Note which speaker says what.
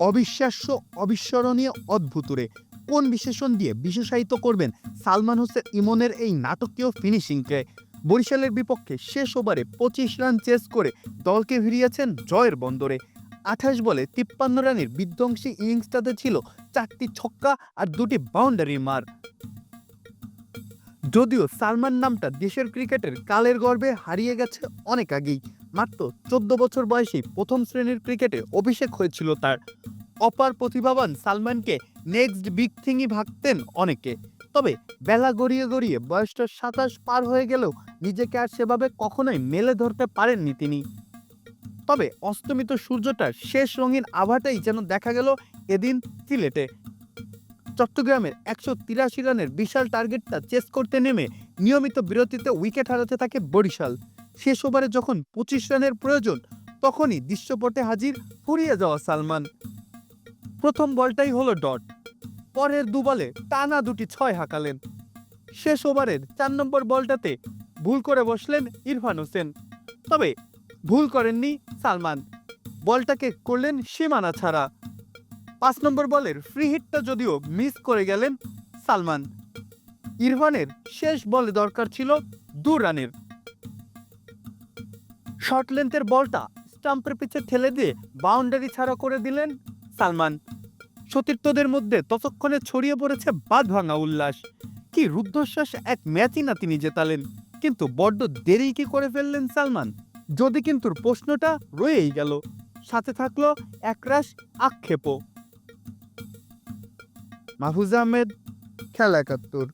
Speaker 1: অবিশ্বাস্য, অবিস্মরণীয় অদ্ভুতুরে। কোন বিশেষণ দিয়ে বিশেষায়িত করবেন সালমান হোসেন ইমনের এই নাটকীয় ফিনিশিংকে? বরিশালের বিপক্ষে শেষ ওভারে পঁচিশ রান চেস করে দলকে ভিড়িয়েছেন জয়ের বন্দরে। আঠাশ বলে তিপ্পান্ন রানের বিধ্বংসী ইনিংসটাতে ছিল চারটি ছক্কা আর দুটি বাউন্ডারির মার। যদিও সালমান নামটা দেশের ক্রিকেটের কালের গর্বে হারিয়ে গেছে অনেক আগেই। মাত্র চোদ্দ বছর বয়সী প্রথম শ্রেণির ক্রিকেটে অভিষেক হয়েছিল তার। অপার প্রতিভাবান সালমানকে নেক্সট বিগ থিংই ভাবতেন অনেকে। তবে বেলা গড়িয়ে গড়িয়ে বয়সটা সাতাশ পার হয়ে গেলেও নিজেকে আর সেভাবে কখনোই মেলে ধরতে পারেননি তিনি। তবে অস্তমিত সূর্যটার শেষ রঙিন আভাটাই যেন দেখা গেল এদিন সিলেটে। চট্টগ্রামের একশো তিরাশি রানের বিশাল টার্গেটটা চেস করতে নেমে নিয়মিত বিরতিতে উইকেট হারাতে থাকে বরিশাল। শেষ ওভারে যখন পঁচিশ রানের প্রয়োজন, তখনই দৃশ্যপটে হাজির ফুরিয়ে যাওয়া সালমান। প্রথম বলটাই হলো ডট। পরের দু বলে টানা দুটি ছয় হাঁকালেন। শেষ ওভারের চার নম্বর বলটাতে ভুল করে বসলেন ইরফান হোসেন। তবে ভুল করেননি সালমান। বলটাকে করলেন সীমানা ছাড়া। পাঁচ নম্বর বলের ফ্রি হিটটা যদিও মিস করে গেলেন সালমান। ইরফানের শেষ বলে দরকার ছিল দু রানের। শর্ট লেন্থের বলটা স্টাম্পের পিছে ঠেলে দিয়ে বাউন্ডারি ছাড়া করে দিলেন সালমান। সতীর্থদের মধ্যে ততক্ষণে ছড়িয়ে পড়েছে বাদ ভাঙা উল্লাস। কি রুদ্ধশ্বাস এক ম্যাচই না তিনি জেতালেন। কিন্তু বড্ড দেরি কি করে ফেললেন সালমান? যদি কিন্তু প্রশ্নটা রয়েই গেল। সাথে থাকল একরাশ আক্ষেপও। মাহফুজ আহমেদ, খেলা একাত্তর।